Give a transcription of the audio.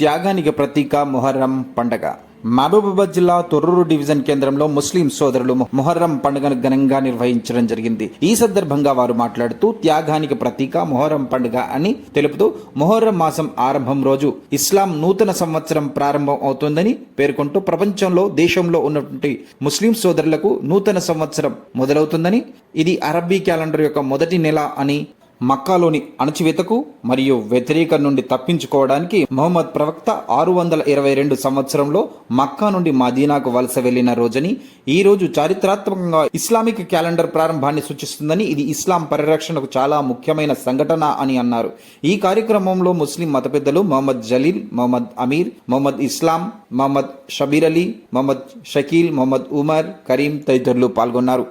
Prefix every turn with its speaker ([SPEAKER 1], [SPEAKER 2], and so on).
[SPEAKER 1] త్యాగానికి ప్రతీక మొహర్రం పండగ. మహబూబాబాద్ జిల్లా తొర్రూరు డివిజన్ కేంద్రంలో ముస్లిం సోదరులు మొహర్రం పండుగను ఘనంగా నిర్వహించడం జరిగింది. ఈ సందర్భంగా వారు మాట్లాడుతూ త్యాగానికి ప్రతీక మొహర్రం పండుగ అని తెలుపుతూ మొహర్రం మాసం ఆరంభం రోజు ఇస్లాం నూతన సంవత్సరం ప్రారంభం అవుతుందని పేర్కొంటూ ప్రపంచంలో దేశంలో ఉన్నటువంటి ముస్లిం సోదరులకు నూతన సంవత్సరం మొదలవుతుందని ఇది అరబ్బీ క్యాలెండర్ యొక్క మొదటి నెల అని మక్కాలోని అణచివేతకు మరియు వ్యతిరేక నుండి తప్పించుకోవడానికి మహమ్మద్ ప్రవక్త ఆరు వందల ఇరవై రెండు సంవత్సరంలో మక్కా నుండి మదీనాకు వలస వెళ్ళిన రోజని ఈ రోజు చారిత్రాత్మకంగా ఇస్లామిక్ క్యాలెండర్ ప్రారంభాన్ని సూచిస్తుందని ఇది ఇస్లాం పరిరక్షణకు చాలా ముఖ్యమైన సంఘటన అని అన్నారు. ఈ కార్యక్రమంలో ముస్లిం మత పెద్దలు మొహమ్మద్ జలీల్ మొహమ్మద్ అమీర్ మొహమ్మద్ ఇస్లాం మొహమ్మద్ షబీర్ అలీ మొహమ్మద్ షకీల్ మొహమ్మద్ ఉమర్ కరీం తదితరులు పాల్గొన్నారు.